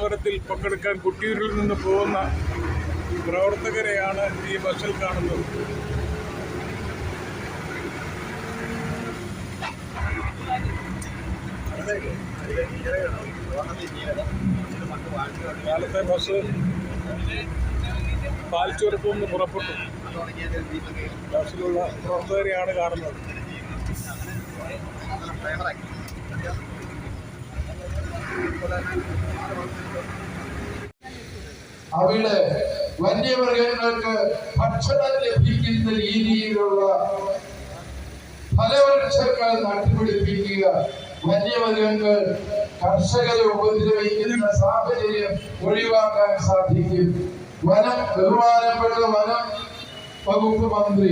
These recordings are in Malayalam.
സമരത്തിൽ പങ്കെടുക്കാൻ കുട്ടിയൂരിൽ നിന്ന് പോകുന്ന പ്രവർത്തകരെയാണ് ഈ ബസ്സിൽ കാണുന്നത്. കാലത്തെ ബസ് പാൽച്ചുരത്തു നിന്ന് പുറപ്പെട്ടു. ബസ്സിലുള്ള പ്രവർത്തകരെയാണ് കാണുന്നത്. അവിടെ വന്യമൃഗങ്ങൾക്ക് ഭക്ഷണം ലഭിക്കുന്ന രീതിയിലുള്ള ഫലവൃക്ഷങ്ങൾ നട്ടുപിടിപ്പിക്കുക വന്യമൃഗങ്ങൾ കർഷകരെ ഉപദ്രവിക്കുന്ന സാഹചര്യം ഒഴിവാക്കാൻ സാധിക്കും. വനം ബഹുമാനപ്പെട്ട വനം വകുപ്പ് മന്ത്രി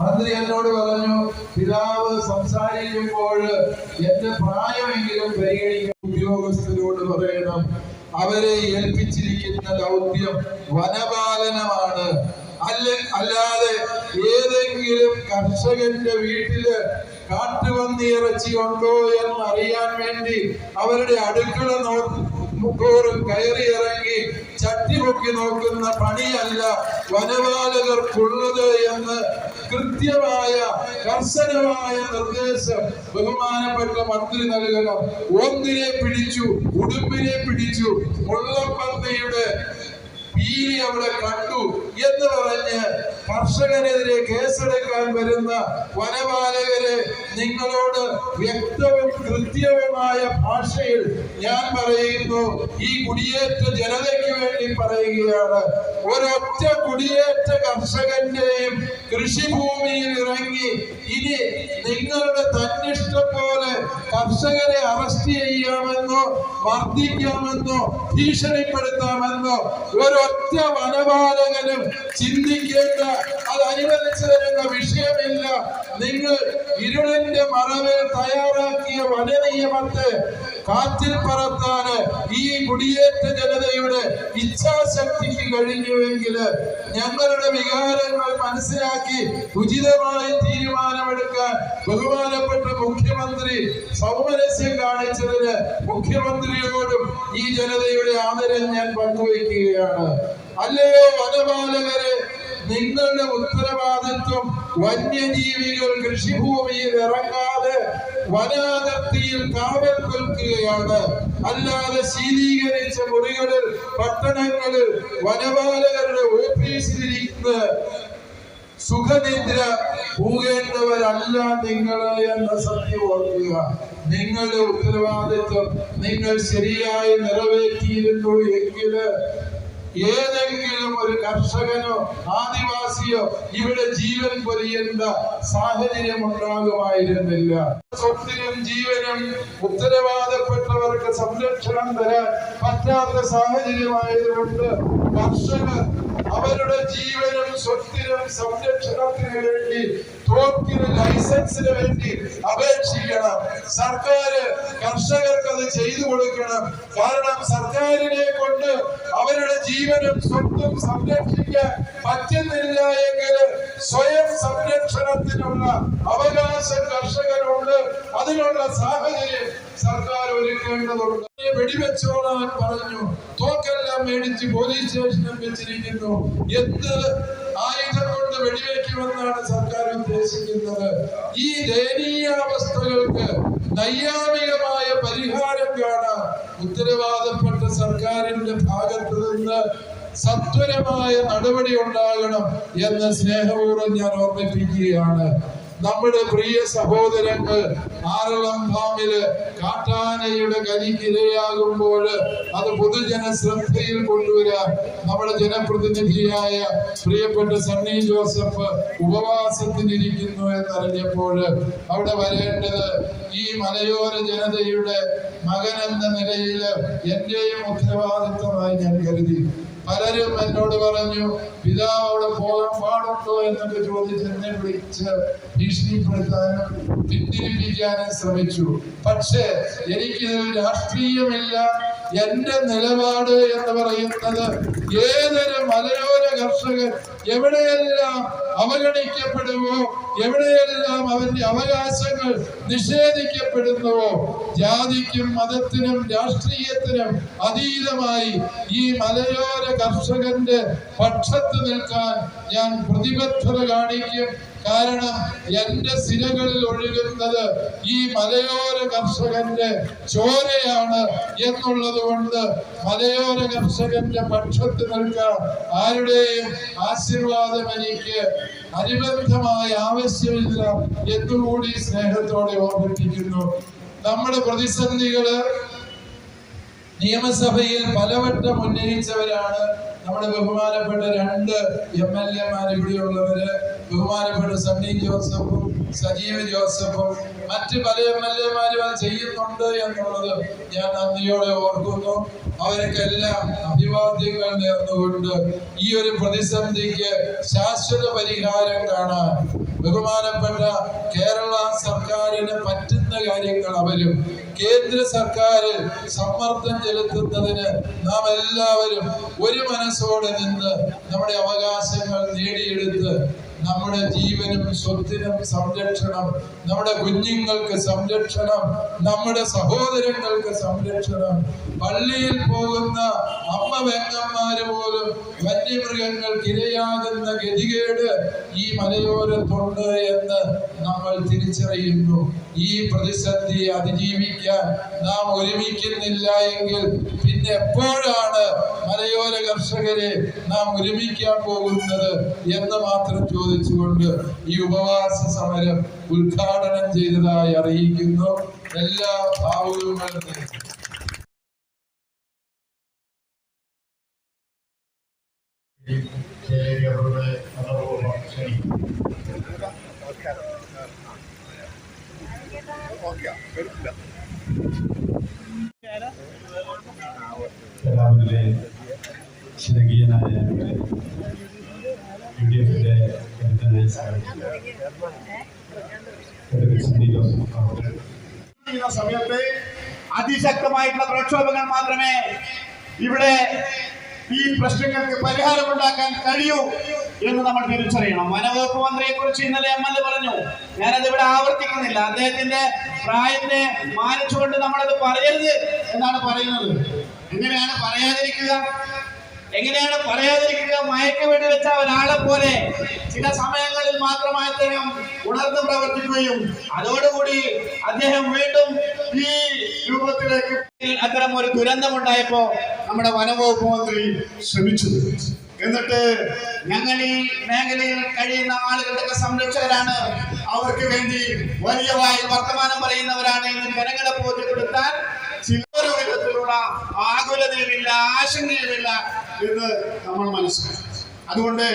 മന്ത്രി എന്നോട് പറഞ്ഞു പിതാവ് സംസാരിക്കുമ്പോൾ എന്റെ പ്രായമെങ്കിലും പരിഗണിക്കും ഉദ്യോഗസ്ഥരോട് പറയണം. അവരെ ഏൽപ്പിച്ചിരിക്കുന്ന ദൗത്യം വനപാലനമാണ്. അല്ല അല്ലാതെ ഏതെങ്കിലും കർഷകന്റെ വീട്ടിൽ കാട്ടുപന്നി ഇറച്ചി ഉണ്ടോ എന്ന് അറിയാൻ വേണ്ടി അവരുടെ അടുക്കള നോക്കും കയറി ഇറങ്ങി ചട്ടി പൊക്കി നോക്കുന്ന പണിയല്ല വനപാലകർക്കുള്ളത് എന്ന് കൃത്യമായ കർശനമായ നിർദ്ദേശം ബഹുമാനപ്പെട്ട മന്ത്രി നൽകണം. ഒന്നിനെ പിടിച്ചു ഉടുമ്പിനെ പിടിച്ചു മുള്ളപ്പന്നിയുടെ പീലി അവിടെ കണ്ടു എന്ന് പറഞ്ഞ് കർഷകനെതിരെ കേസെടുക്കാൻ വരുന്ന വനപാലകരെ നിങ്ങളോട് വ്യക്തവും കൃത്യവുമായ ഭാഷയിൽ ഞാൻ പറയുന്നു ഈ കുടിയേറ്റ ജനതയ്ക്ക് വേണ്ടി പറയുകയാണ്. ഒരൊറ്റ കുടിയേറ്റ കർഷകന്റെയും കൃഷിഭൂമിയിൽ ഇറങ്ങി ഇനി നിങ്ങളുടെ തന്നിഷ്ടം പോലെ കർഷകരെ അറസ്റ്റ് ചെയ്യാമെന്നോ മർദ്ദിക്കാമെന്നോ ഭീഷണിപ്പെടുത്താമെന്നോ ഒരൊറ്റ വനപാലകനും ചിന്തിക്കേണ്ട അത് അനുവദിച്ചു തരുന്ന വിഷയമില്ല. നിങ്ങൾ ഇരുളിന്റെ മറവിൽ തയ്യാറാക്കിയ വനനിയമത്തെ കാറ്റിൽ പറത്താന് ഈ കുടിയേറ്റ ജനതയുടെ ഇച്ഛാശക്തിക്ക് കഴിഞ്ഞുവെങ്കിൽ ഞങ്ങളുടെ വികാരങ്ങൾ മനസ്സിലാക്കി ഉചിതമായി തീരുമാനമെടുക്കാൻ ബഹുമാനപ്പെട്ട മുഖ്യമന്ത്രി സൗമനസ്യം കാണിച്ചതിന് മുഖ്യമന്ത്രിയോടും ഈ ജനതയുടെ ആദരം ഞാൻ പങ്കുവയ്ക്കുകയാണ്. അല്ലയോ വനപാലകരെ നിങ്ങളുടെ ഉത്തരവാദിത്വം വന്യജീവികൾ കൃഷിഭൂമിയിൽ ഇറങ്ങാതെ വനാതിർത്തിയിൽ കാവൽ കൊൽക്കുകയാണ്. അല്ലാതെ ശീതീകരിച്ച മുറികളിൽ പട്ടണങ്ങളിൽ വനപാലകരുടെ ഓഫീസിലിരിക്കുന്ന സുഖനിദ്ര പോകേണ്ടവരല്ല നിങ്ങൾ എന്ന സത്യം ഓർക്കുക. നിങ്ങളുടെ ഉത്തരവാദിത്വം നിങ്ങൾ ശരിയായി നിറവേറ്റിയിരുന്നു എങ്കിൽ ഏതെങ്കിലും ഒരു കർഷകനോ ആദിവാസിയോ ഇവിടെ ജീവൻ പൊലിയേണ്ട സാഹചര്യം ഉണ്ടാകുമായിരുന്നില്ല സ്വത്തിനും ജീവനും ഉത്തരവാദപ്പെട്ടവർക്ക് സംരക്ഷണം തരാൻ പറ്റാത്ത സാഹചര്യമായതുകൊണ്ട് കർഷകർ അവരുടെ ജീവനും സ്വത്തിനും സംരക്ഷണത്തിന് വേണ്ടി തോക്കിന് ലൈസൻസിന് വേണ്ടി അപേക്ഷിക്കണം. സർക്കാർ കർഷകർക്ക് അത് ചെയ്തു കൊടുക്കണം. കാരണം സർക്കാരിനെ കൊണ്ട് അവരുടെ ജീവനും സ്വത്തും സംരക്ഷിക്കാൻ പറ്റുന്നില്ല എങ്കിൽ സ്വയം സംരക്ഷണത്തിനുള്ള അവകാശം കർഷകരുണ്ട് അതിനുള്ള സാഹചര്യം സർക്കാർ ഒരുക്കേണ്ടതുണ്ട്. വെടിവെച്ചോളാൻ പറഞ്ഞു. തോക്കെല്ലാം മേടിച്ച് പോലീസ് സ്റ്റേഷനിൽ വെച്ചിരിക്കുന്നു. എന്ത് ആയുധം വെടിവെക്കുമെന്നാണ് സർക്കാർ ഉദ്ദേശിക്കുന്നത്. ഈ ദയനീയാവസ്ഥകൾക്ക് നൈയാമികമായ പരിഹാരം കാണാൻ ഉത്തരവാദപ്പെട്ട സർക്കാരിന്റെ ഭാഗത്ത് നിന്ന് സത്വരമായ നടപടി ഉണ്ടാകണം എന്ന് സ്നേഹപൂർവം ഞാൻ ഓർമ്മിപ്പിക്കുകയാണ്. നമ്മുടെ പ്രിയ സഹോദരങ്ങൾ ആറളം ഫാമിൽ കാട്ടാനയുടെ കലിക്കിരയാകുമ്പോൾ അത് പൊതുജന ശ്രദ്ധയിൽ കൊണ്ടുവരാൻ നമ്മുടെ ജനപ്രതിനിധിയായ പ്രിയപ്പെട്ട സണ്ണി ജോസഫ് ഉപവാസത്തിനിരിക്കുന്നു എന്നറിഞ്ഞപ്പോൾ അവിടെ വരേണ്ടത് ഈ മലയോര ജനതയുടെ മകൻ എന്ന നിലയിൽ എന്റെയും ഉത്തരവാദിത്വമായി ഞാൻ കരുതി. പലരും എന്നോട് പറഞ്ഞു പിതാവ് അവിടെ പോകാൻ പാടുണ്ടോ? എന്നൊക്കെ ചോദിച്ച് എന്നെ വിളിച്ച് ഭീഷണിപ്പെടുത്താനും പിന്തിരിപ്പിക്കാനും ശ്രമിച്ചു. പക്ഷേ എനിക്കിതിൽ രാഷ്ട്രീയമില്ല. എന്റെ നിലപാട് എന്ന് പറയുന്നത് ഏതൊരു മലയോര കർഷകൻ എവിടെയെല്ലാം അവഗണിക്കപ്പെടുവോ എവിടെയെല്ലാം അവന്റെ അവകാശങ്ങൾ നിഷേധിക്കപ്പെടുന്നുവോ ജാതിക്കും മതത്തിനും രാഷ്ട്രീയത്തിനും അതീതമായി ഈ മലയോര കർഷകന്റെ പക്ഷത്ത് നിൽക്കാൻ ഞാൻ പ്രതിബദ്ധത കാണിക്കും. കാരണം എന്റെ സിരകളിൽ ഒഴുകുന്നത് ഈ മലയോര കർഷകന്റെ ചോരയാണ് എന്നുള്ളത് കൊണ്ട് മലയോര കർഷകന്റെ പക്ഷത്ത് നിൽക്കാൻ ആരുടെയും ആശീർവാദം എനിക്ക് അനുബന്ധമായ ആവശ്യമില്ല എന്നുകൂടി സ്നേഹത്തോടെ ഓർമ്മിപ്പിക്കുന്നു. നമ്മുടെ പ്രതിസന്ധികൾ നിയമസഭയിൽ പലവട്ടം ഉന്നയിച്ചവരാണ്. നമ്മുടെ ബഹുമാനപ്പെട്ട രണ്ട് എം എൽ എമാർ ഇവിടെയുള്ളവര്. ബഹുമാനപ്പെട്ട സണ്ണി ജോസഫും സജീവ് ജോസഫും മറ്റ് പല എം എൽ എമാരും അത് ചെയ്യുന്നുണ്ട് എന്നുള്ളത് ഞാൻ നന്ദിയോടെ ഓർക്കുന്നു. അവർക്കെല്ലാം അഭിവാദ്യങ്ങൾ നേർന്നുകൊണ്ട് ഈ ഒരു പ്രതിസന്ധിക്ക് ശാശ്വത പരിഹാരം കാണാൻ ബഹുമാനപ്പെട്ട കേരള സർക്കാരിന് പറ്റുന്ന കാര്യങ്ങൾ അവരും കേന്ദ്ര സർക്കാർ സമ്മർദ്ദം ചെലുത്തുന്നതിന് നാം എല്ലാവരും ഒരു മനസ്സോടെ നിന്ന് നമ്മുടെ അവകാശങ്ങൾ നേടിയെടുത്ത് നമ്മുടെ ജീവനും സ്വത്തിനും സംരക്ഷണം. നമ്മുടെ കുഞ്ഞുങ്ങൾക്ക് സംരക്ഷണം. നമ്മുടെ സഹോദരങ്ങൾക്ക് സംരക്ഷണം. പള്ളിയിൽ പോകുന്ന അമ്മ വെങ്ങന്മാര് പോലും വന്യമൃഗങ്ങൾക്ക് ഇരയാകുന്ന ഗതികേട് ഈ മലയോരത്തുണ്ട് എന്ന് നമ്മൾ തിരിച്ചറിയുന്നു. ഈ പ്രതിസന്ധി അതിജീവിക്കാൻ നാം ഒരുമിക്കുന്നില്ല എങ്കിൽ പിന്നെ എപ്പോഴാണ് മലയോര കർഷകരെ നാം ഒരുമിക്കാൻ പോകുന്നത് എന്ന് മാത്രം ചോദിച്ചുകൊണ്ട് ഈ ഉപവാസ സമരം ഉദ്ഘാടനം ചെയ്തതായി അറിയിക്കുന്നു. എല്ലാ കലാമിലെ ശിരകീയനായ യു ഡി എഫിന്റെ സമയത്ത് അതിശക്തമായിട്ടുള്ള പ്രക്ഷോഭങ്ങൾ മാത്രമേ ഇവിടെ ഈ പ്രശ്നങ്ങൾക്ക് പരിഹാരം ഉണ്ടാക്കാൻ കഴിയൂ എന്ന് നമ്മൾ തിരിച്ചറിയണം. വനവകുപ്പ് മന്ത്രിയെ കുറിച്ച് ഇന്നലെ എം എൽ എ പറഞ്ഞു. ഞാനത് ഇവിടെ ആവർത്തിക്കുന്നില്ല. അദ്ദേഹത്തിന്റെ പ്രായത്തെ മാനിച്ചുകൊണ്ട് നമ്മളത് പറയരുത് എന്നാണ് പറയുന്നത്. എങ്ങനെയാണ് പറയാതിരിക്കുക? എങ്ങനെയാണ് പറയാതിരിക്കുക? മയക്ക് വേണ്ടി വെച്ച ഒരാളെ പോലെ ചില സമയങ്ങളിൽ മാത്രമായി അദ്ദേഹം ഉണർന്ന് പ്രവർത്തിക്കുകയും അതോടുകൂടി അദ്ദേഹം വീണ്ടും ഈ രൂപത്തിലേക്ക് അത്തരം ഒരു ദുരന്തമുണ്ടായപ്പോ നമ്മുടെ വനംവകുപ്പ് മന്ത്രി ശ്രമിച്ചു. എന്നിട്ട് ഞങ്ങൾ ഈ മേഖലയിൽ കഴിയുന്ന ആളുകളുടെ സംരക്ഷകരാണ്. അവർക്ക് വേണ്ടി വലിയ വായിൽ വർത്തമാനം പറയുന്നവരാണ് എന്ന് ജനങ്ങളെ ബോധ്യപ്പെടുത്താൻ ചിലൊരു വിധത്തിലുള്ള ആകുലതയുമില്ല ആശങ്കയുമില്ല. എന്ന് നമ്മൾ മനസ്സിലാക്കി. അതുകൊണ്ട്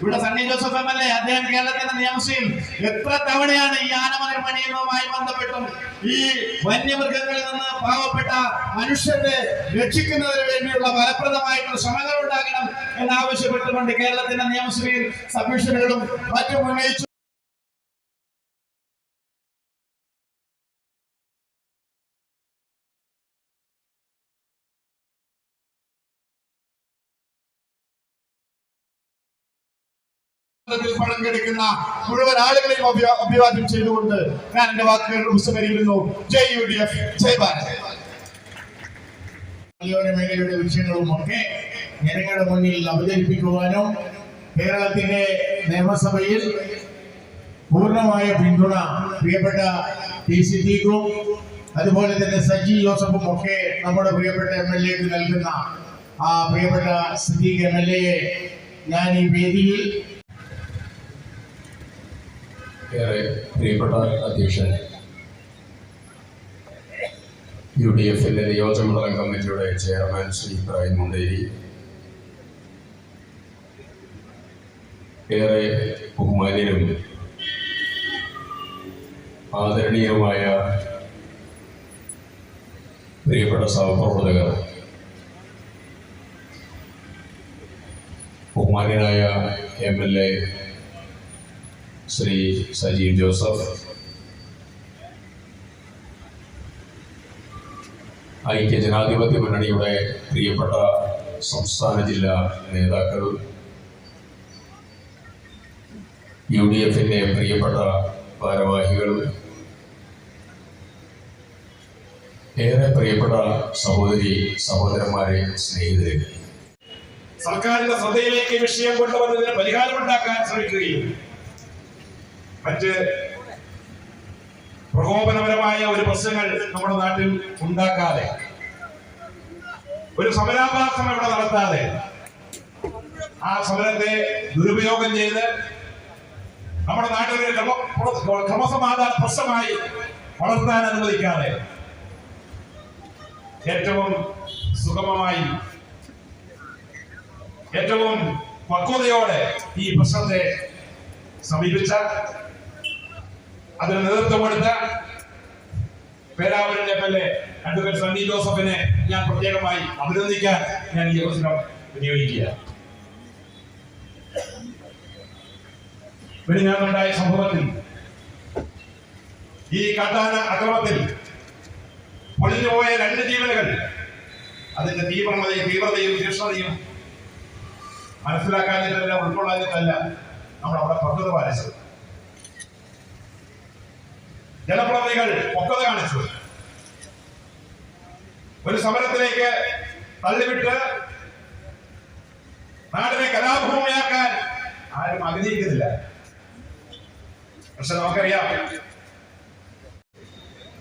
ഇവിടെ Sunny Joseph M L A അദ്ദേഹം കേരളത്തിന്റെ നിയമസഭയിൽ എത്ര തവണയാണ് ഈ ആനമതിൽ പണിയുന്നതുമായി ബന്ധപ്പെട്ടും ഈ വന്യമൃഗങ്ങളിൽ നിന്ന് പാവപ്പെട്ട മനുഷ്യരെ രക്ഷിക്കുന്നതിന് വേണ്ടിയുള്ള ഫലപ്രദമായിട്ടുള്ള ശ്രമങ്ങൾ ഉണ്ടാകണം എന്നാവശ്യപ്പെട്ടുകൊണ്ട് കേരളത്തിന്റെ നിയമസഭയിൽ സബ്മിഷനുകളും മറ്റും ഉന്നയിച്ചു. ത്തിൽ പങ്കെടുക്കുന്ന മുഴുവൻ ആളുകളെയും അഭിവാദ്യം ചെയ്തുകൊണ്ട് ഞാൻ എന്റെ വാക്കുകൾ ഉപസംഹരിക്കുന്നു ജയ് യു ഡി എഫ്. ജയ് ഭാരത്. മേഖലയുടെ വിഷയങ്ങളും ഒക്കെ ജനങ്ങളുടെ മുന്നിൽ അവതരിപ്പിക്കുവാനും കേരളത്തിന്റെ നിയമസഭയിൽ പൂർണമായ പിന്തുണ പ്രിയപ്പെട്ട ടി സി ടിക്കും അതുപോലെ തന്നെ സജി ജോസഫും ഒക്കെ നമ്മുടെ പ്രിയപ്പെട്ട എം എൽ എക്ക് നൽകുന്ന ആ പ്രിയപ്പെട്ട സിദ്ദീഖ് എം എൽ എയെ ഞാൻ ഈ വേദിയിൽ ഏറെ പ്രിയപ്പെട്ട അധ്യക്ഷൻ യു ഡി എഫിന്റെ നിയോജകമണ്ഡലം കമ്മിറ്റിയുടെ ചെയർമാൻ ശ്രീ ഇബ്രാഹിം മുണ്ടേരി ഏറെ ബഹുമാന്യരും ആദരണീയവുമായ പ്രിയപ്പെട്ട സഹപ്രവർത്തകർ ബഹുമാന്യനായ M L A Shri Sajeev Joseph. ഐക്യ ജനാധിപത്യ മുന്നണിയുടെ പ്രിയപ്പെട്ട സംസ്ഥാന ജില്ലാ നേതാക്കൾ. യു ഡി എഫിന്റെ പ്രിയപ്പെട്ട ഭാരവാഹികൾ. ഏറെ പ്രിയപ്പെട്ട സഹോദരി സഹോദരന്മാരെ സ്നേഹിതരെ. സർക്കാരിന്റെ ശ്രദ്ധയിലേക്ക് വിഷയം കൊണ്ടുവന്നതിന് പരിഹാരമുണ്ടാക്കാൻ ശ്രമിക്കുകയും മറ്റ് പ്രകോപനപരമായ ഒരു പ്രശ്നങ്ങൾ നമ്മുടെ നാട്ടിൽ ഉണ്ടാക്കാതെ ഒരു സമരാഭാസം ഇവിടെ നടത്താതെ ആ സമരത്തെ ദുരുപയോഗം ചെയ്ത് നമ്മുടെ നാട്ടിൽ ഒരു ക്രമസമാധാന പ്രശ്നമായി വളർത്താൻ അനുവദിക്കാതെ ഏറ്റവും സുഗമമായി ഏറ്റവും പക്വതയോടെ ഈ പ്രശ്നത്തെ സമീപിച്ച അതിന് നേതൃത്വം കൊടുത്ത പേരാവൂരിൽ M L A advocate Sunny ജോസഫിനെ ഞാൻ പ്രത്യേകമായി അഭിനന്ദിക്കാൻ ഞാൻ ഈ അവസരം വിനിയോഗിക്കുക. വെടിഞ്ഞാന്നുണ്ടായ സംഭവത്തിൽ ഈ കാട്ടാന അക്രമത്തിൽ പൊളിഞ്ഞുപോയ രണ്ട് ജീവനുകൾ അതിന്റെ തീവ്രതയും തീവ്രതയും തീക്ഷ്ണതയും മനസ്സിലാക്കാനിട്ടല്ല ഉൾക്കൊള്ളാനിട്ടല്ല നമ്മൾ അവിടെ പക്വത പാലിച്ചത്. ജനപ്രതിനിധികൾ പക്വത കാണിച്ചു. ഒരു സമരത്തിലേക്ക് തള്ളിവിട്ട് നാടിനെ കലാഭൂമിയാക്കാൻ ആരും ആഗ്രഹിക്കുന്നില്ല പക്ഷെ നമുക്കറിയാം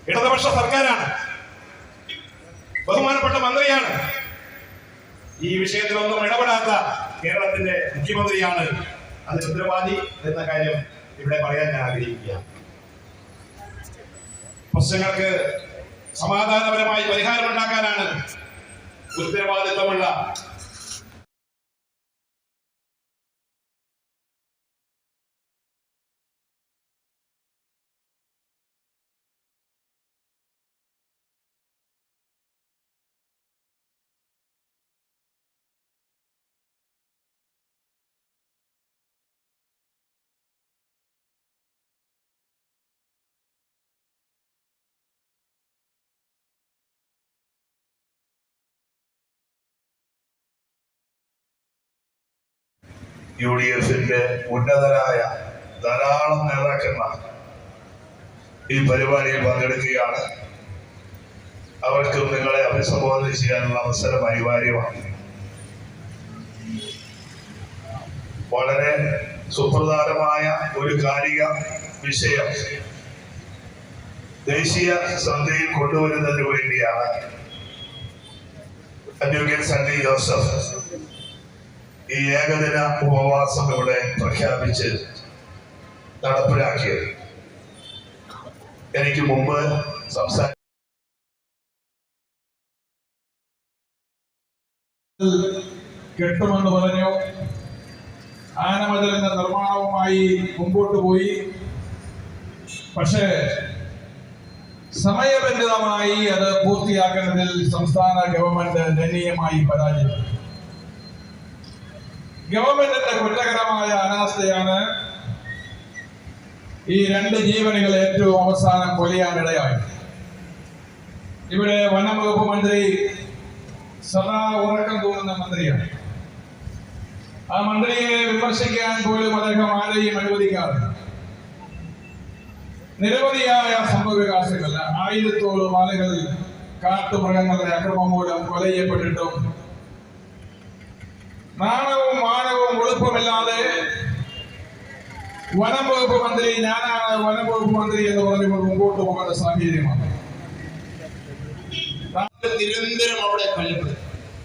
ഇടതുപക്ഷ സർക്കാരാണ് ബഹുമാനപ്പെട്ട മന്ത്രിയാണ്. ഈ വിഷയത്തിലൊന്നും ഇടപെടാത്ത കേരളത്തിന്റെ മുഖ്യമന്ത്രിയാണ്. അത് ഉത്തരവാദി എന്ന കാര്യം ഇവിടെ പറയാൻ ഞാൻ ആഗ്രഹിക്കുകയാണ്. പ്രശ്നങ്ങൾക്ക് സമാധാനപരമായി പരിഹാരമുണ്ടാക്കാനാണ് ഉത്തരവാദിത്തമുള്ള യു ഡി എഫിന്റെ ഉന്നതരായ ധാരാളം നേതാക്കന്മാർ ഈ പരിപാടിയിൽ പങ്കെടുക്കുകയാണ്. അവർക്കും നിങ്ങളെ അഭിസംബോധന ചെയ്യാനുള്ള അവസരം അനിവാര്യമാണ് വളരെ സുപ്രധാനമായ ഒരു കാലിക വിഷയം ദേശീയ ശ്രദ്ധയിൽ കൊണ്ടുവരുന്നതിന് വേണ്ടിയാണ്. അഡ്വക്കേറ്റ് സണ്ണി ജോസഫ് ഈ ഏകദിന ഉപവാസം ഇവിടെ പ്രഖ്യാപിച്ച് നടപ്പിലാക്കിയത്. എനിക്ക് മുമ്പ് കെട്ടുമെന്ന് പറഞ്ഞു. ആനമതിലിന്റെ നിർമ്മാണവുമായി മുമ്പോട്ട് പോയി. പക്ഷേ സമയബന്ധിതമായി അത് പൂർത്തിയാക്കുന്നതിൽ സംസ്ഥാന ഗവൺമെന്റ് ദയനീയമായി പരാജയപ്പെട്ടു. ഗവൺമെന്റിന്റെ കുറ്റകരമായ അനാസ്ഥയാണ് ഈ രണ്ട് ജീവനുകൾ ഏറ്റവും അവസാനം കൊലയാനിടയായി ഇവിടെ വനം വകുപ്പ് മന്ത്രി സദാ ഉറക്കം തോന്നുന്ന മന്ത്രിയാണ്. ആ മന്ത്രിയെ വിമർശിക്കാൻ പോലും അദ്ദേഹം ആരെയും അനുവദിക്കാറില്ല നിരവധിയായ സംഭവവികാസങ്ങൾ ആയിരത്തോളം ആളുകൾ കാട്ടുമൃഗങ്ങളുടെ അക്രമം മൂലം കൊല നാണവും മാനവും ഒളുപ്പമില്ലാതെ വനം വകുപ്പ് മന്ത്രി ഞാനാണ് വനം വകുപ്പ് മന്ത്രി എന്ന് പറഞ്ഞുകൊണ്ട് മുമ്പോട്ട് പോകുന്ന സാഹചര്യമാണ്. നിരന്തരം അവിടെ കൊല്ലപ്പെടും.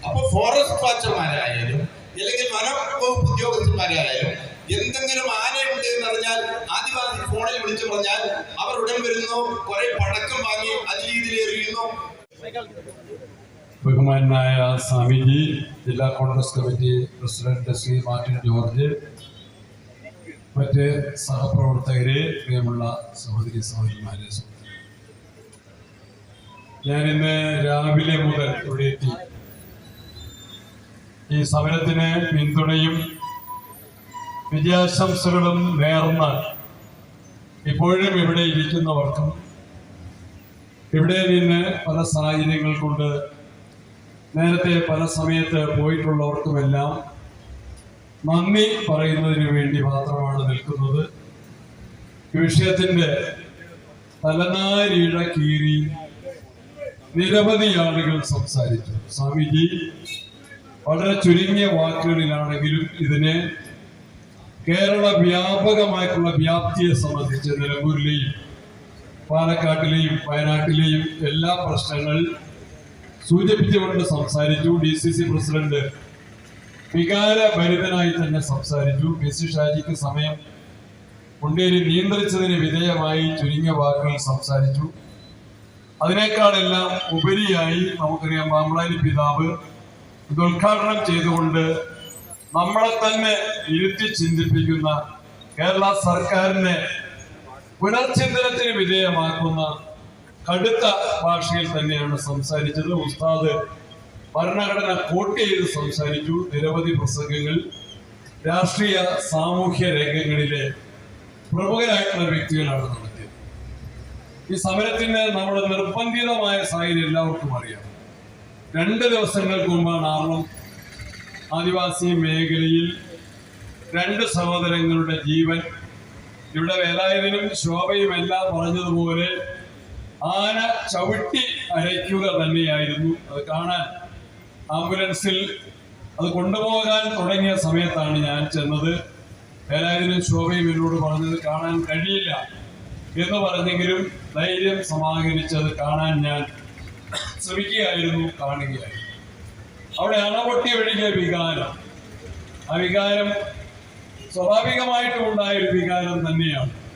അപ്പൊ ഫോറസ്റ്റ് വാച്ചർമാരായാലും അല്ലെങ്കിൽ വനം വകുപ്പ് ഉദ്യോഗസ്ഥന്മാരായാലും എന്തെങ്കിലും ആനയുണ്ട് എന്ന് പറഞ്ഞാൽ ആദിവാസി ഫോണിൽ വിളിച്ചു പറഞ്ഞാൽ അവർ ഉടൻ വരുന്നു കുറെ പടക്കം വാങ്ങി അതിൽ രീതിയിൽ എറിയുന്നു. ബഹുമാനായ സ്വാമിജി ജില്ലാ കോൺഗ്രസ് കമ്മിറ്റി പ്രസിഡന്റ് ശ്രീ മാർട്ടിൻ ജോർജ് മറ്റ് സഹപ്രവർത്തകരെ പ്രിയമുള്ള സഹോദരി സഹോദരിമാരെ. ഞാൻ ഇന്ന് രാവിലെ മുതൽ ഇവിടെ എത്തി. ഈ സമരത്തിന് പിന്തുണയും വിജയാശംസകളും നേർന്ന ഇപ്പോഴും ഇവിടെ ഇരിക്കുന്നവർക്കും ഇവിടെ നിന്ന് പല സാഹചര്യങ്ങൾ കൊണ്ട് നേരത്തെ പല സമയത്ത് പോയിട്ടുള്ളവർക്കുമെല്ലാം നന്ദി പറയുന്നതിന് വേണ്ടി മാത്രമാണ് നിൽക്കുന്നത്. വിഷയത്തിന്റെ തലനാരിഴ കീറി നിരവധി ആളുകൾ സംസാരിച്ചു. സ്വാമിജി വളരെ ചുരുങ്ങിയ വാക്കുകളിലാണെങ്കിലും ഇതിനെ കേരള വ്യാപകമായിട്ടുള്ള വ്യാപ്തിയെ സംബന്ധിച്ച് നിലമ്പൂരിലെയും പാലക്കാട്ടിലെയും വയനാട്ടിലെയും എല്ലാ പ്രശ്നങ്ങൾ സൂചിപ്പിച്ചുകൊണ്ട് സംസാരിച്ചു. ഡി സി സി പ്രസിഡന്റ് വികാരഭരിതനായി തന്നെ സംസാരിച്ചു. പി സി ഷാജിക്ക് സമയം മുണ്ടേരി നിയന്ത്രിച്ചതിന് വിധേയമായി ചുരുങ്ങിയ വാക്കുകൾ സംസാരിച്ചു. അതിനേക്കാളെല്ലാം ഉപരിയായി നമുക്കറിയാം പാമ്പ്ളാനി പിതാവ് ഇത് ഉദ്ഘാടനം ചെയ്തുകൊണ്ട് നമ്മളെ തന്നെ ഇരുത്തി ചിന്തിപ്പിക്കുന്ന കേരള സർക്കാരിനെ പുനർചിന്തനത്തിന് വിധേയമാക്കുന്ന കടുത്ത ഭാഷയിൽ തന്നെയാണ് സംസാരിച്ചത്. ഉസ്താദ് ഭരണഘടന കോട്ട് ചെയ്ത് സംസാരിച്ചു. നിരവധി പ്രസംഗങ്ങൾ രാഷ്ട്രീയ സാമൂഹ്യ രംഗങ്ങളിലെ പ്രമുഖരായിട്ടുള്ള വ്യക്തികളാണ് നടത്തിയത്. ഈ സമരത്തിന് നമ്മുടെ നിർബന്ധിതമായ സാഹചര്യം എല്ലാവർക്കും അറിയാം. രണ്ട് ദിവസങ്ങൾക്ക് മുമ്പാണ് ആറളം ആദിവാസി മേഖലയിൽ രണ്ട് സഹോദരങ്ങളുടെ ജീവൻ. ഇവിടെ വേലായുധനും ശോഭയും എല്ലാം പറഞ്ഞതുപോലെ ആന ചവിട്ടി അരയ്ക്കുക തന്നെയായിരുന്നു. അത് കാണാൻ ആംബുലൻസിൽ അത് കൊണ്ടുപോകാൻ തുടങ്ങിയ സമയത്താണ് ഞാൻ ചെന്നത്. വേലായുധനും ശോഭയും എന്നോട് പറഞ്ഞത് കാണാൻ കഴിയില്ല എന്ന് പറഞ്ഞെങ്കിലും ധൈര്യം സമാഹരിച്ചത് കാണാൻ ഞാൻ ശ്രമിക്കുകയായിരുന്നു കാണുകയായിരുന്നു. അവിടെ അണപൊട്ടി ഒഴുകിയ വികാരം. ആ വികാരം സ്വാഭാവികമായിട്ടും ഉണ്ടായ ഒരു വികാരം തന്നെയാണ്.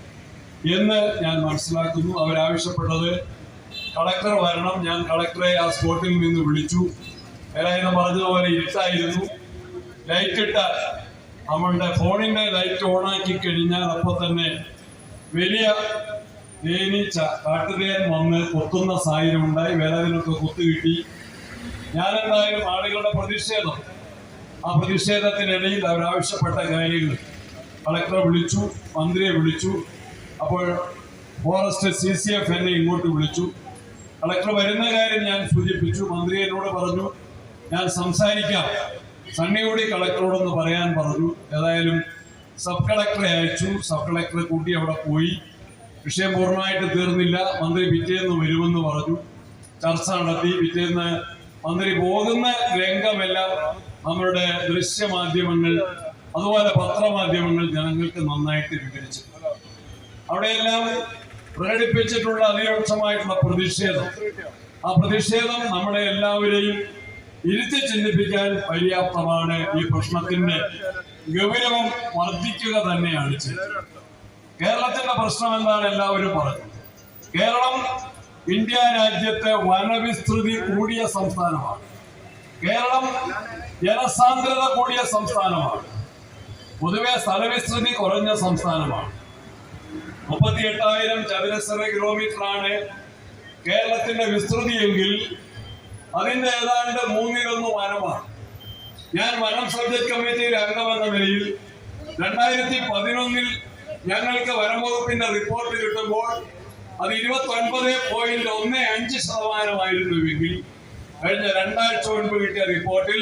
എന്ന് ഞാൻ മനസ്സിലാക്കുന്നു. അവരാവശ്യപ്പെട്ടത് കളക്ടർ വരണം. ഞാൻ കളക്ടറെ ആ സ്പോട്ടിൽ നിന്ന് വിളിച്ചു. വേലായുധം പറഞ്ഞതുപോലെ ഇരുട്ടായിരുന്നു. ലൈറ്റ് ഇട്ട നമ്മളുടെ ഫോണിന്റെ ലൈറ്റ് ഓണാക്കി കഴിഞ്ഞാൽ അപ്പോൾ തന്നെ വലിയ തേനീച്ച കാട്ടുതേൻ വന്ന് കൊത്തുന്ന സാഹചര്യം ഉണ്ടായി. വേലാതിനൊക്കെ കൊത്തു കിട്ടി. ഞാൻ എന്തായാലും ആളുകളുടെ പ്രതിഷേധം. ആ പ്രതിഷേധത്തിനിടയിൽ അവരാവശ്യപ്പെട്ട കാര്യങ്ങൾ കളക്ടറെ വിളിച്ചു മന്ത്രിയെ വിളിച്ചു. അപ്പോൾ ഫോറസ്റ്റ് സി സി എഫ് എന്നെ ഇങ്ങോട്ട് വിളിച്ചു. കളക്ടർ വരുന്ന കാര്യം ഞാൻ സൂചിപ്പിച്ചു. മന്ത്രി എന്നോട് പറഞ്ഞു ഞാൻ സംസാരിക്കാം. സണ്ണിയോടി കളക്ടറോടൊന്ന് പറയാൻ പറഞ്ഞു. ഏതായാലും സബ് കളക്ടറെ അയച്ചു. സബ് കളക്ടറെ കൂട്ടി അവിടെ പോയി. വിഷയം പൂർണമായിട്ട് തീർന്നില്ല. മന്ത്രി പിറ്റേന്ന് വരുമെന്ന് പറഞ്ഞു. ചർച്ച നടത്തി. പിറ്റേന്ന് മന്ത്രി പോകുന്ന രംഗമെല്ലാം നമ്മളുടെ ദൃശ്യമാധ്യമങ്ങൾ അതുപോലെ പത്രമാധ്യമങ്ങൾ ജനങ്ങൾക്ക് നന്നായിട്ട് വിവരിച്ചു അവിടെയെല്ലാം പ്രകടിപ്പിച്ചിട്ടുള്ള അതിരൂക്ഷമായിട്ടുള്ള പ്രതിഷേധം. ആ പ്രതിഷേധം നമ്മളെ എല്ലാവരെയും ഇരുത്തി ചിന്തിപ്പിക്കാൻ പര്യാപ്തമാണ് ഈ പ്രശ്നത്തിന്റെ ഗൗരവം വർദ്ധിക്കുക തന്നെയാണ് കേരളത്തിന്റെ പ്രശ്നം എന്നാണ് എല്ലാവരും പറഞ്ഞത് കേരളം ഇന്ത്യ രാജ്യത്തെ വനവിസ്തൃതി കൂടിയ സംസ്ഥാനമാണ്. കേരളം ജനസാന്ദ്രത കൂടിയ സംസ്ഥാനമാണ്. പൊതുവെ സ്ഥലവിസ്തൃതി കുറഞ്ഞ സംസ്ഥാനമാണ്. മുപ്പത്തി എട്ടായിരം ചതുരശ്ര കിലോമീറ്റർ ആണ് കേരളത്തിന്റെ വിസ്തൃതിയെങ്കിൽ അതിന്റെ ഏതാണ്ട് മൂന്നിലൊന്ന് വനമാണ്. ഞാൻ വനം സബ്ജക്ട് കമ്മിറ്റിയിൽ അംഗമെന്ന നിലയിൽ രണ്ടായിരത്തി പതിനൊന്നിൽ ഞങ്ങൾക്ക് വനം വകുപ്പിന്റെ റിപ്പോർട്ട് കിട്ടുമ്പോൾ അത് ഇരുപത്തി ഒൻപത് പോയിന്റ് ഒന്ന് അഞ്ച് ശതമാനമായിരുന്നുവെങ്കിൽ കഴിഞ്ഞ രണ്ടാഴ്ച മുൻപ് കിട്ടിയ റിപ്പോർട്ടിൽ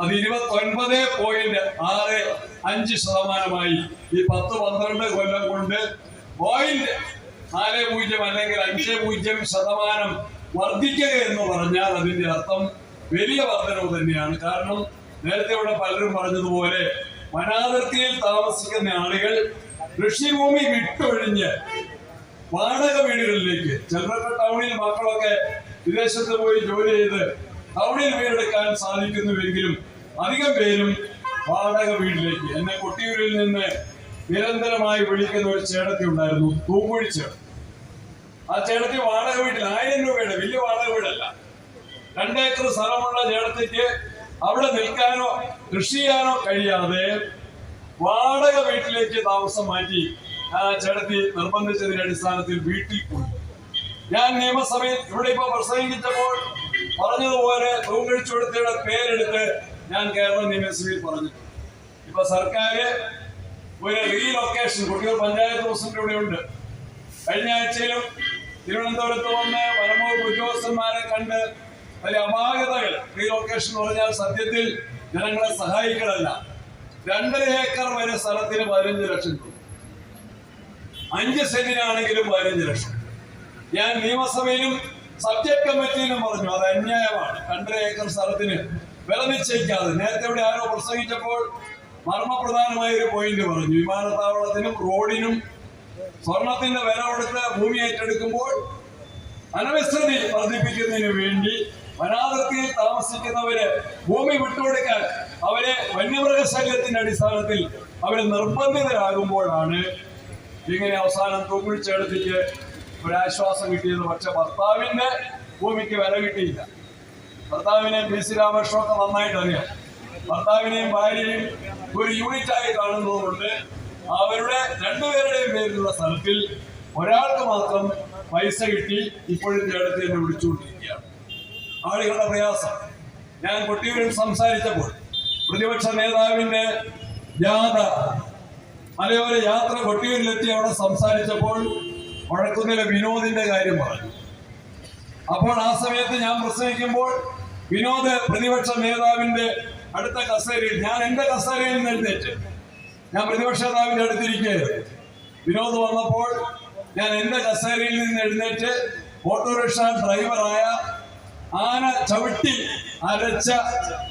അത് ഇരുപത്തി ഒൻപത് പോയിന്റ് ആറ് അഞ്ച് ശതമാനമായി ഈ പത്ത് പന്ത്രണ്ട് കൊല്ലം കൊണ്ട് പോയിന്റ് നാല് പൂജ്യം അല്ലെങ്കിൽ അഞ്ച് പൂജ്യം ശതമാനം വർദ്ധിക്കുക എന്ന് പറഞ്ഞാൽ അതിന്റെ അർത്ഥം വലിയ വർധനവ് തന്നെയാണ്. കാരണം നേരത്തെ ഇവിടെ പലരും പറഞ്ഞതുപോലെ വനാതിർത്തിയിൽ താമസിക്കുന്ന ആളുകൾ കൃഷിഭൂമി വിട്ടൊഴിഞ്ഞ് വാടക വീടുകളിലേക്ക് ചിലരൊക്കെ ടൗണിൽ മക്കളൊക്കെ വിദേശത്ത് പോയി ജോലി ചെയ്ത് ടൗണിൽ വീടെടുക്കാൻ സാധിക്കുന്നുവെങ്കിലും അധികം പേരും വാടക വീട്ടിലേക്ക് എന്നെ കൊട്ടിയൂരിൽ നിന്ന് നിരന്തരമായി വിളിക്കുന്ന ഒരു ചേടത്തി ഉണ്ടായിരുന്നു തൂക്കുഴി ചേട്ടൻ ആ ചേടത്തി വാടക വീട്ടിൽ ആയിരം രൂപയുടെ വലിയ വാടക വീടല്ല. രണ്ടേക്കർ സ്ഥലമുള്ള ചേടത്തിക്ക് അവിടെ നിൽക്കാനോ കൃഷി ചെയ്യാനോ കഴിയാതെ വാടക വീട്ടിലേക്ക് താമസം മാറ്റി ആ ചേടത്തി നിർബന്ധിച്ചതിന്റെ അടിസ്ഥാനത്തിൽ വീട്ടിൽ പോയി. ഞാൻ നിയമസഭയിൽ ഇവിടെ ഇപ്പൊ പ്രസംഗിച്ചപ്പോൾ പറഞ്ഞതുപോലെ തൂങ്കഴിച്ചുകൊടുത്തയുടെ പേരെടുത്ത് ഞാൻ കേരള നിയമസഭയിൽ പറഞ്ഞു ഇപ്പൊ സർക്കാര് ഒരു റീലൊക്കേഷൻ കുട്ടികൾ പഞ്ചായത്ത് പ്രസിഡന്റ് ഇവിടെ ഉണ്ട്. കഴിഞ്ഞ ആഴ്ചയിലും തിരുവനന്തപുരത്ത് വന്ന് വനമോ വകുപ്പ് ഉദ്യോഗസ്ഥന്മാരെ കണ്ട് വലിയ അപാകതകൾ റീലൊക്കേഷൻ എന്ന് പറഞ്ഞാൽ സത്യത്തിൽ ജനങ്ങളെ സഹായിക്കലല്ല രണ്ടര ഏക്കർ വരെ സ്ഥലത്തിന് പതിനഞ്ച് ലക്ഷം രൂപ. അഞ്ച് സെന്റിനാണെങ്കിലും പതിനഞ്ച് ലക്ഷം ഞാൻ നിയമസഭയിലും സബ്ജക്ട് കമ്മിറ്റിയിലും പറഞ്ഞു അത് അന്യായമാണ്. രണ്ടര ഏക്കർ സ്ഥലത്തിന് വില നിശ്ചയിക്കാതെ. നേരത്തെ ഇവിടെ ആരോ പ്രസംഗിച്ചപ്പോൾ മർമ്മപ്രധാനമായ ഒരു പോയിന്റ് പറഞ്ഞു. വിമാനത്താവളത്തിനും റോഡിനും സ്വർണത്തിന്റെ വില കൊടുത്ത് ഭൂമി ഏറ്റെടുക്കുമ്പോൾ അനവസ്ഥതി വർദ്ധിപ്പിക്കുന്നതിന് വേണ്ടി വനാതിർത്തിയിൽ താമസിക്കുന്നവര് ഭൂമി വിട്ടുകൊടുക്കാൻ അവരെ വന്യമൃഗശല്യത്തിന്റെ അടിസ്ഥാനത്തിൽ അവർ നിർബന്ധിതരാകുമ്പോഴാണ് ഇങ്ങനെ അവസാനം തൂക്കുഴിച്ചെടുത്തിക്ക് ഒരാശ്വാസം കിട്ടിയത്. പക്ഷെ ഭർത്താവിന്റെ ഭൂമിക്ക് വില കിട്ടിയില്ല. ഭർത്താവിനെ പി. സി. രാമകൃഷ്ണൊക്കെ നന്നായിട്ട് അറിയാം ഭർത്താവിനെയും ഭാര്യയും ഒരു യൂണിറ്റായി കാണുന്നതുകൊണ്ട് അവരുടെ രണ്ടുപേരുടെയും പേരിലുള്ള സ്ഥലത്തിൽ ഒരാൾക്ക് മാത്രം പൈസ കിട്ടി ഇപ്പോഴും കേരളത്തിൽ തന്നെ വിളിച്ചുകൊണ്ടിരിക്കുകയാണ്. ആളുകളുടെ പ്രയാസം. ഞാൻ കൊട്ടിയൂരിൽ സംസാരിച്ചപ്പോൾ പ്രതിപക്ഷ നേതാവിന്റെ ജാഥ മലയോര യാത്ര കൊട്ടിയൂരിലെത്തി അവിടെ സംസാരിച്ചപ്പോൾ വഴക്കുന്നിലെ വിനോദിന്റെ കാര്യം പറഞ്ഞു. അപ്പോൾ ആ സമയത്ത് ഞാൻ പ്രസംഗിക്കുമ്പോൾ വിനോദ് പ്രതിപക്ഷ നേതാവിന്റെ അടുത്ത കസേരയിൽ ഞാൻ എന്റെ കസേരയിൽ നിന്ന് എഴുന്നേറ്റ്. ഞാൻ പ്രതിപക്ഷ നേതാവിന്റെ അടുത്തിരിക്കുകയായിരുന്നു. വിനോദ് വന്നപ്പോൾ ഞാൻ എന്റെ കസേരയിൽ നിന്ന് എഴുന്നേറ്റ് ഓട്ടോറിക്ഷ ഡ്രൈവറായ ആന ചവിട്ടി അരച്ച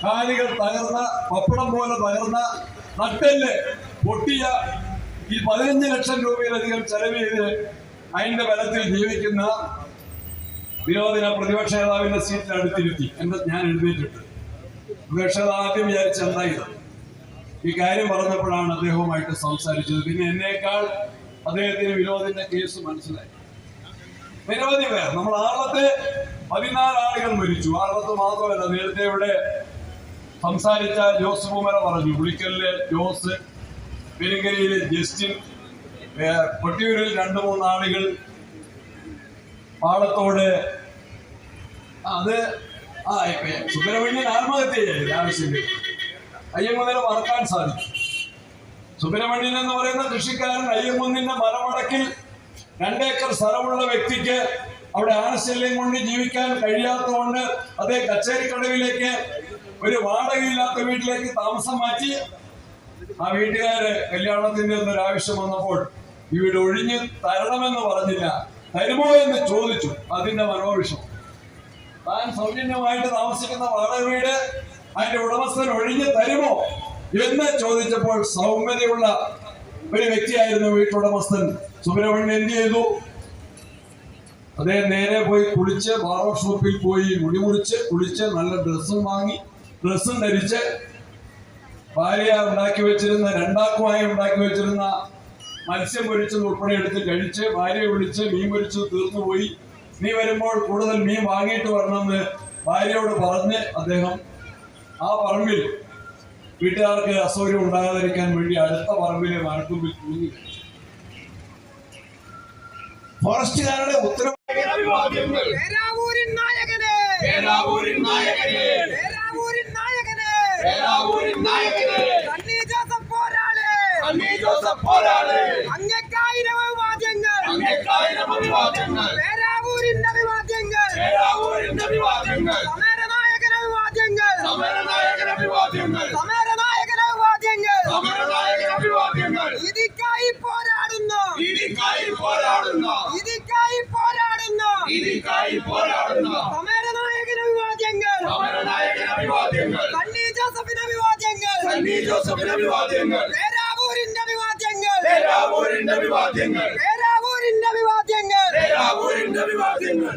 കാലുകൾ തകർന്ന പപ്പടം പോലെ തകർന്ന നട്ടെല്ല് പൊട്ടിയ ഈ പതിനഞ്ച് ലക്ഷം രൂപയിലധികം ചെലവ് ചെയ്ത് അതിന്റെ ബലത്തിൽ ജീവിക്കുന്ന വിനോദിനെ പ്രതിപക്ഷ നേതാവിന്റെ സീറ്റിൽ അടുത്തിരുത്തി. എന്റെ ഞാൻ എഴുന്നേറ്റിട്ട് നേതാവ് ആദ്യം വിചാരിച്ചെന്താ ഇത് ഈ കാര്യം പറഞ്ഞപ്പോഴാണ് അദ്ദേഹവുമായിട്ട് സംസാരിച്ചത്. പിന്നെ എന്നേക്കാൾ അദ്ദേഹത്തിന് വിനോദിന്റെ കേസ് മനസ്സിലായി. നിരവധി പേർ നമ്മൾ ആറളത്ത് പതിനാല് ആളുകൾ മരിച്ചു. ആറളത്ത് മാത്രമല്ല നേരത്തെ ഇവിടെ സംസാരിച്ച ജോസ് കുമര പറഞ്ഞു. പുളിക്കലിലെ ജോസ് പെരുങ്കരിയിലെ ജസ്റ്റിൻ കൊട്ടിയൂരിൽ രണ്ട് മൂന്ന് ആളുകൾ പാളത്തോട്. അത് സുബ്രഹ്മണ്യൻ ആത്മഹത്യ ആവശ്യമില്ല അയ്യങ്കുന്നിനെ മറക്കാൻ സാധിക്കും. സുബ്രഹ്മണ്യൻ എന്ന് പറയുന്ന കൃഷിക്കാരൻ അയ്യങ്കുന്നിന്റെ മലമടക്കിൽ രണ്ടേക്കർ സ്ഥലമുള്ള വ്യക്തിക്ക് അവിടെ ആനശല്യം കൊണ്ട് ജീവിക്കാൻ കഴിയാത്തതുകൊണ്ട് അതേ കച്ചേരിക്കടവിലേക്ക് ഒരു വാടകയില്ലാത്ത വീട്ടിലേക്ക് താമസം മാറ്റി ആ വീട്ടുകാര് കല്യാണത്തിന്റെ ഒരു ആവശ്യം വന്നപ്പോൾ ഈ വീട് ഒഴിഞ്ഞ് തരണമെന്ന് പറഞ്ഞില്ല. തരുമോ എന്ന് ചോദിച്ചു. അതിന്റെ മനോവിഷം. താൻ സൗജന്യമായിട്ട് താമസിക്കുന്ന വാടക വീട് അതിന്റെ ഉടമസ്ഥൻ ഒഴിഞ്ഞു തരുമോ എന്ന് ചോദിച്ചപ്പോൾ സൗമ്യതയുള്ള ഒരു വ്യക്തിയായിരുന്നു വീട്ടുടമസ്ഥൻ. സുബ്രഹ്മണ്യൻ എന്ത് ചെയ്തു? അദ്ദേഹം നേരെ പോയി കുളിച്ച് ബാർബർ ഷോപ്പിൽ പോയി മുടി മുറിച്ച് കുളിച്ച് നല്ല ഡ്രസ്സും വാങ്ങി ഡ്രസ്സും ധരിച്ച് ഭാര്യ ഉണ്ടാക്കി വെച്ചിരുന്ന രണ്ടാക്കുമായി ഉണ്ടാക്കി വെച്ചിരുന്ന മത്സ്യം പൊരിച്ചത് ഉൾപ്പെടെ എടുത്ത് കഴിച്ച് ഭാര്യയെ വിളിച്ച് മീൻ പൊരിച്ചത് തീർന്നു പോയി നീ വരുമ്പോൾ കൂടുതൽ മീൻ വാങ്ങിയിട്ട് വരണമെന്ന് ഭാര്യയോട് പറഞ്ഞ് അദ്ദേഹം ആ പറമ്പിൽ വീട്ടുകാർക്ക് അസൗകര്യം ഉണ്ടാകാതിരിക്കാൻ വേണ്ടി അടുത്ത പറമ്പിലെ മരത്തുമ്പിൽ തൂങ്ങി. ഫോറസ്റ്റുകാരുടെ ഉത്തരവ് പേരാവൂരിൻ നായകനെ. പേരാവൂരിൻ നായകനെ. പേരാവൂരിൻ നായകനെ. പേരാവൂരിൻ നായകനെ. സണ്ണി പോരാളി. സണ്ണി പോരാളി. അങ്ങക്കായിരം അഭിവാദ്യങ്ങൾ അങ്ങേക്കായിരം അഭിവാദ്യങ്ങൾ പേരാവൂരിന്റെ അഭിവാദ്യങ്ങൾ പേരാവൂരിന്റെ അഭിവാദ്യങ്ങൾ സമരനായകൻ അഭിവാദ്യങ്ങൾ സമരനായകൻ അഭിവാദ്യങ്ങൾ സമരനായകൻ അഭിവാദ്യങ്ങൾ സമരനായകൻ അഭിവാദ്യങ്ങൾ ഇതിക്കായി പോരാടുന്നു. ഇതിക്കായി പോരാടുന്ന. ഇതിക്കായി പോരാടുന്നു. ഇതിക്കായി പോരാടുന്ന. സമരനായകൻ അഭിവാദ്യങ്ങൾ സമരനായകൻ അഭിവാദ്യങ്ങൾ സണ്ണി ജോസഫിന് അഭിവാദ്യങ്ങൾ സണ്ണി ജോസഫിന് അഭിവാദ്യങ്ങൾ പേരാവൂരിന്റെ അഭിവാദ്യങ്ങൾ പേരാവൂരിന്റെ അഭിവാദ്യങ്ങൾ പേരാവൂരിന്റെ അഭിവാദ്യങ്ങൾ പേരാവൂരിന്റെ അഭിവാദ്യങ്ങൾ